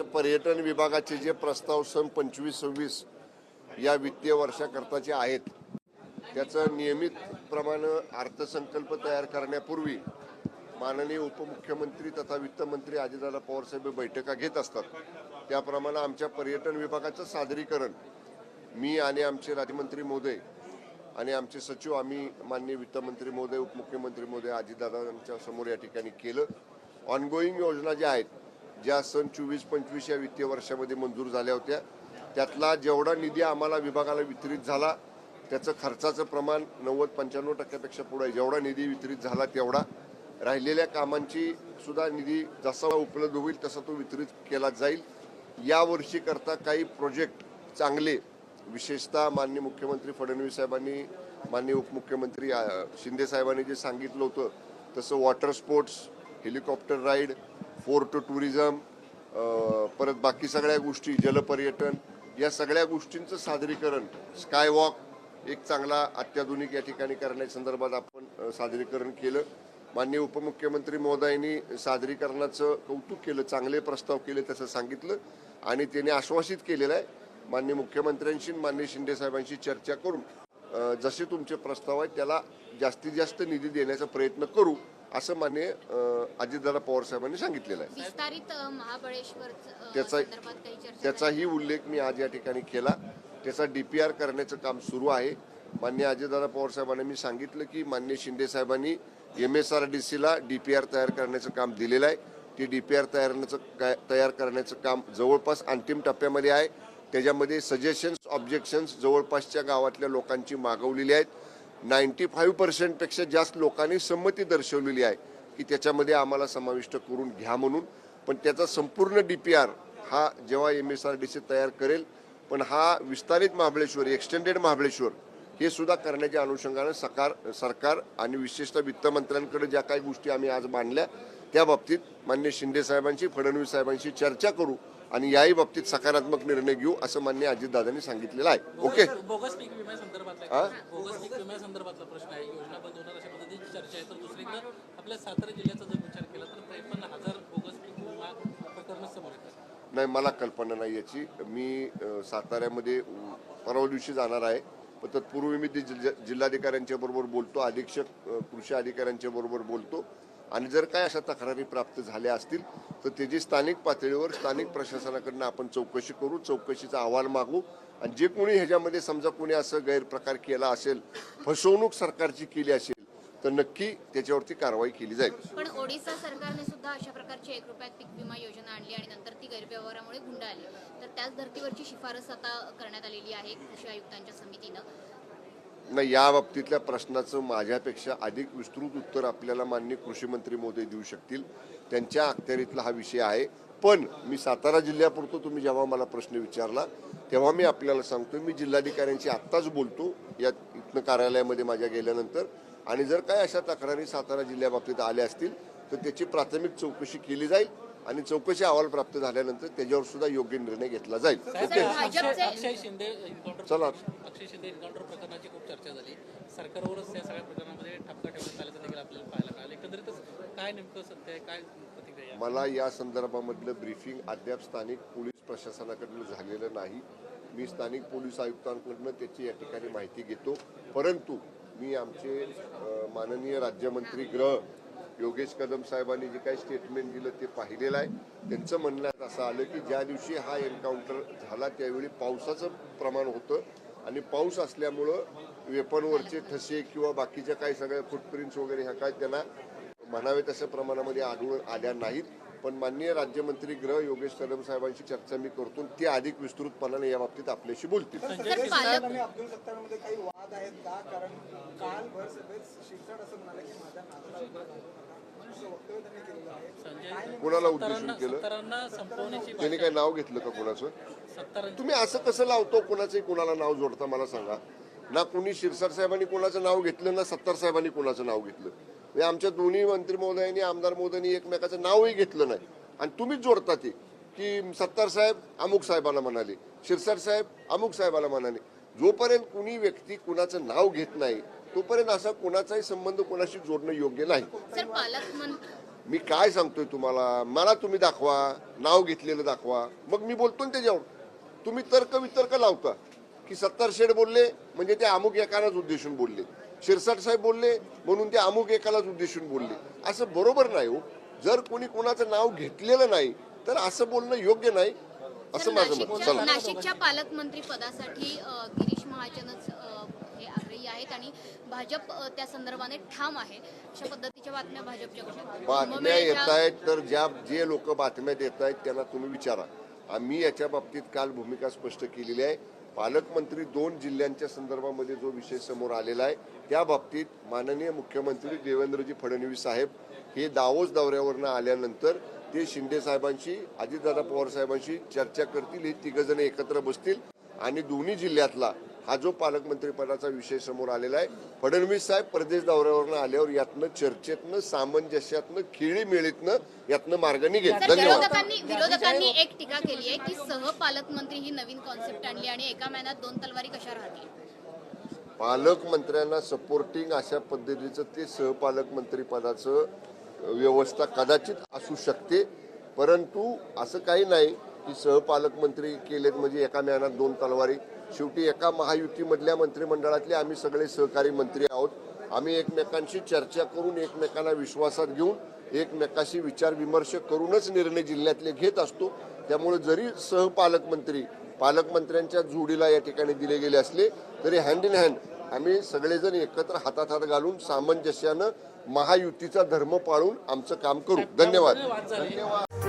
आमच्या पर्यटन विभागाचे जे प्रस्ताव सन पंचवीस सव्वीस या वित्तीय वर्षाकरताचे आहेत त्याचं नियमित प्रमाणे अर्थसंकल्प तयार करण्यापूर्वी माननीय उपमुख्यमंत्री तथा वित्तमंत्री अजितदादा पवारसाहेब बैठका घेत असतात. त्याप्रमाणे आमच्या पर्यटन विभागाचं सादरीकरण मी आणि आमचे राज्यमंत्री मोदय आणि आमचे सचिव आम्ही माननीय वित्तमंत्री मोदय उपमुख्यमंत्री महोदय अजितदादांच्या समोर या ठिकाणी केलं. ऑनगोईंग योजना ज्या आहेत ज्या सन चोवीस पंचवीस या वित्तीय वर्षामध्ये मंजूर झाल्या होत्या त्यातला जेवढा निधी आम्हाला विभागाला वितरित झाला त्याचं खर्चाचं प्रमाण नव्वद पंच्याण्णव टक्क्यापेक्षा पुढे आहे. जेवढा निधी वितरित झाला तेवढा. राहिलेल्या कामांची सुद्धा निधी जसा उपलब्ध होईल तसा तो वितरित केला जाईल. यावर्षीकरता करता काही प्रोजेक्ट चांगले विशेषतः माननीय मुख्यमंत्री फडणवीस साहेबांनी माननीय उपमुख्यमंत्री शिंदे साहेबांनी जे सांगितलं होतं तसं water sports helicopter ride fort tourism परत बाकी सगळ्या गोष्टी जलपर्यटन या सगळ्या गोष्टींचं सादरीकरण स्काय वॉक एक चांगला अत्याधुनिक या ठिकाणी करण्या संदर्भात आपण सादरीकरण केलं. माननीय उपमुख्यमंत्री महोदयांनी सादरीकरणाचं कौतुक केलं चांगले प्रस्ताव केले तसं सांगितलं आणि त्यांनी आश्वासित केलेलं आहे. माननीय मुख्यमंत्र्यांशी मान्य माननीय शिंदे साहेबांशी चर्चा करून जसे तुमचे प्रस्ताव आहेत त्याला जास्तीत जास्त निधी देण्याचा प्रयत्न करू. असं अ, अजितदादा पवार साहेबांनी सांगितलेलं आहे. विस्तारित महाबळेश्वर त्याचा- त्याचाही उल्लेख मी आज या ठिकाणी केला. त्याचा डीपीआर करण्याचं काम सुरू आहे. मान्य अजितदादा पवार साहेबांना मी सांगितलं की मान्य शिंदे साहेबांनी एम एस आर डी सीला डीपीआर तयार करण्याचं काम दिलेलं आहे. ते डीपीआर तयारण्याचं काय तयार करण्याचं काम जवळपास अंतिम टप्प्यामध्ये आहे. त्याच्यामध्ये सजेशन्स ऑब्जेक्शन्स जवळपासच्या गावातल्या लोकांची मागवलेली आहेत. नाईन्टी फाईव्ह पर्सेंटपेक्षा जास्त लोकांनी संमती दर्शवलेली आहे की त्याच्यामध्ये आम्हाला समाविष्ट करून घ्या म्हणून. पण त्याचा संपूर्ण डी पी आर हा जेव्हा M S R D C तयार करेल पण हा विस्तारित महाबळेश्वर एक्सटेंडेड महाबळेश्वर हे सुद्धा करण्याच्या अनुषंगानं सकार सरकार आणि विशेषतः वित्तमंत्र्यांकडे ज्या काही गोष्टी आम्ही आज मांडल्या त्या बाबतीत मान्य शिंदे साहेबांशी फडणवीस साहेबांशी चर्चा करू. आणि याही बाबतीत सकारात्मक निर्णय घेऊ असं मान्य अजितदादांनी सांगितलेलं आहे. ओके? बोगस पीक विम्यासंदर्भातला? बोगस पीक विम्यासंदर्भातला प्रश्न आहे. योजना बंद होणार अशा पद्धतीची चर्चा आहे. तर दुसरीकडे आपल्या सातारा जिल्ह्याचा जर विचार केला तर त्रेपन्न हजार बोगस पीक विमा प्रकरण समोर येतात नाही मला कल्पना नाही याची. मी साताऱ्यामध्ये परवा दिवशी जाणार आहे. पण तत्पूर्वी मी ते जिल्हा जिल्हाधिकाऱ्यांच्या बरोबर बोलतो. अधीक्षक कृषी अधिकाऱ्यांच्या बरोबर बोलतो. आणि जर काय अशा तक्रारी प्राप्त झाल्या असतील तर त्याची स्थानिक पातळीवर स्थानिक प्रशासनाकडनं आपण चौकशी करू चौकशीचा अहवाल मागू आणि जे कोणी ह्याच्यामध्ये समजा कोणी असं गैरप्रकार केला असेल फसवणूक सरकारची केली असेल तर नक्की त्याच्यावरती कारवाई केली जाईल. पण ओडिशा सरकारने सुद्धा अशा प्रकारची एक रुपयात पीक विमा योजना आणली आणि नंतर ती गैरव्यवहारामुळे गुंडाळली. तर त्याच धर्तीवरची शिफारस आता करण्यात आलेली आहे कृषी आयुक्तांच्या समितीनं. नाही या बाबतीतल्या प्रश्नाचं माझ्यापेक्षा अधिक विस्तृत उत्तर आपल्याला माननीय कृषीमंत्री मोदी देऊ शकतील. त्यांच्या अखत्यारीतला हा विषय आहे. पण मी सातारा जिल्ह्यापुरतो तुम्ही जेव्हा मला प्रश्न विचारला तेव्हा मी आपल्याला सांगतो मी जिल्हाधिकाऱ्यांशी आत्ताच बोलतो या इथनं कार्यालयामध्ये माझ्या गेल्यानंतर. आणि जर काय अशा तक्रारी सातारा जिल्ह्याबाबतीत आल्या असतील तर त्याची प्राथमिक चौकशी केली जाईल आणि चौकशी अहवाल प्राप्त झाल्यानंतर त्याच्यावर सुद्धा योग्य निर्णय घेतला जाईल. ओके? अक्षय शिंदे एन्काउंटर चला. अक्षय शिंदे एन्काउंटर प्रकरणाची खूप चर्चा झाली. सरकारवरच त्या सगळ्या प्रकरणामध्ये ठपका ठेवण्यात आल्याचं देखील आपल्याला पाहायला मिळालं. एकंदरीतच काय नेमकं सत्य आहे काय प्रतिक्रिया आहे? मला या संदर्भामधलं ब्रीफिंग अद्याप स्थानिक पोलीस प्रशासनाकडनं झालेलं नाही. मी स्थानिक पोलीस आयुक्तांकडनं त्याची या ठिकाणी माहिती घेतो. परंतु मी आमचे अ, माननीय राज्यमंत्री गृह योगेश कदम साहेबांनी जे काही स्टेटमेंट दिलं ते पाहिलेलं आहे. त्यांचं म्हणण्यात असं आलं की ज्या दिवशी हा एन्काउंटर झाला त्यावेळी पावसाचं प्रमाण होतं. आणि पाऊस असल्यामुळं वेपनवरचे ठसे किंवा बाकीच्या काही सगळ्या फुटप्रिंट्स वगैरे ह्या काय त्यांना म्हणावे तशा प्रमाणामध्ये आढळून आल्या नाहीत. पण माननीय राज्यमंत्री गृह योगेश कदम साहेबांशी चर्चा मी करतो ते अधिक विस्तृतपणाने या बाबतीत आपल्याशी बोलतील. तर पालक आणि अब्दुल सत्तारमध्ये काही वाद आहेत का? कारण काल भर सभेत शिरसाट असं म्हणाले की माझ्या नादाला कुणाला उद्देशून केलं? त्यांनी काही नाव घेतलं का कुणाचं? तुम्ही असं कसं लावतो? कुणाचंही कुणाला नाव जोडता मला सांगा. ना कुणी शिरसाट साहेबांनी कुणाचं नाव घेतलं ना सत्तार साहेबांनी कुणाचं नाव घेतलं. म्हणजे आमच्या दोन्ही मंत्री महोदयांनी आमदार महोदयांनी एकमेकाचं नावही घेतलं नाही. आणि तुम्हीच जोडता ते. की सत्तार साहेब अमुक साहेबाला म्हणाले शिरसाट साहेब अमुक साहेबाला म्हणाले. जोपर्यंत कुणी व्यक्ती कुणाचं नाव घेत नाही तोपर्यंत असा कुणाचाही संबंध कुणाशी जोडणं योग्य नाही. मी काय सांगतोय तुम्हाला? मला तुम्ही दाखवा नाव घेतलेलं दाखवा. मग मी बोलतो ना त्याच्यावर. तुम्ही तर्क वितर्क लावता. की सत्तार शेठ बोलले म्हणजे ते अमुक एकालाच उद्देशून बोलले. शिरसाट साहेब बोलले म्हणून ते अमुक एकालाच उद्देशून बोलले. असं बरोबर नाही हो. जर कोणी कोणाचं नाव घेतलेलं नाही तर असं बोलणं योग्य नाही. असं माझं मत. नाशिकच्या पालकमंत्री पदासाठी गिरीश महाजनच आग्रही आहेत आणि भाजप त्या संदर्भाने ठाम आहे. अशा पद्धतीच्या बातम्या भाजपच्या बातम्या येत आहेत तर ज्या जे लोक बातम्या देत आहेत त्यांना तुम्ही विचारा. आम्ही याच्या बाबतीत काल भूमिका स्पष्ट केलेली आहे. पालकमंत्री दोन जिल्ह्यांच्या संदर्भामध्ये जो विषय समोर आलेला आहे त्या बाबतीत माननीय मुख्यमंत्री देवेंद्रजी फडणवीस साहेब हे दावोस दौऱ्यावरनं आल्यानंतर ते शिंदे साहेबांशी अजितदादा पवार साहेबांशी चर्चा करतील. हे तिघजण एकत्र बसतील आणि दोन्ही जिल्ह्यातला हा जो पालकमंत्री पदाचा विषय समोर आलेला आहे फडणवीस साहेब प्रदेश दौऱ्यावरनं आल्यावर यातनं चर्चेतनं सामंजस्यातनं खेळीमेळीतनं यातनं मार्ग निघेल. धन्यवाद. विरोधकांनी विरोधकांनी एक टीका केली आहे की सहपालकमंत्री ही नवीन कॉन्सेप्ट आणली आणि एका महिन्यात दोन तलवारी कशा राहतील? पालकमंत्र्यांना सपोर्टिंग अशा पद्धतीचं ते सहपालकमंत्री पदाचं व्यवस्था कदाचित असू शकते परंतु असं काही नाही. की सहपालकमंत्री केलेत म्हणजे एका महिन्यात दोन तलवारी. शेवटी एका महायुतीमधल्या मंत्रिमंडळातले आम्ही सगळे सहकारी मंत्री आहोत. आम्ही एकमेकांशी चर्चा करून एकमेकांना विश्वासात घेऊन एकमेकाशी विचार विमर्श करूनच निर्णय जिल्ह्यातले घेत असतो. त्यामुळे जरी सहपालकमंत्री पालकमंत्र्यांच्या जोडीला या ठिकाणी दिले गेले असले तरी हँड इन हँड आम्ही सगळेजण एकत्र हातात हात घालून सामंजस्यानं महायुतीचा धर्म पाळून आमचं काम करू. धन्यवाद. वाद झाले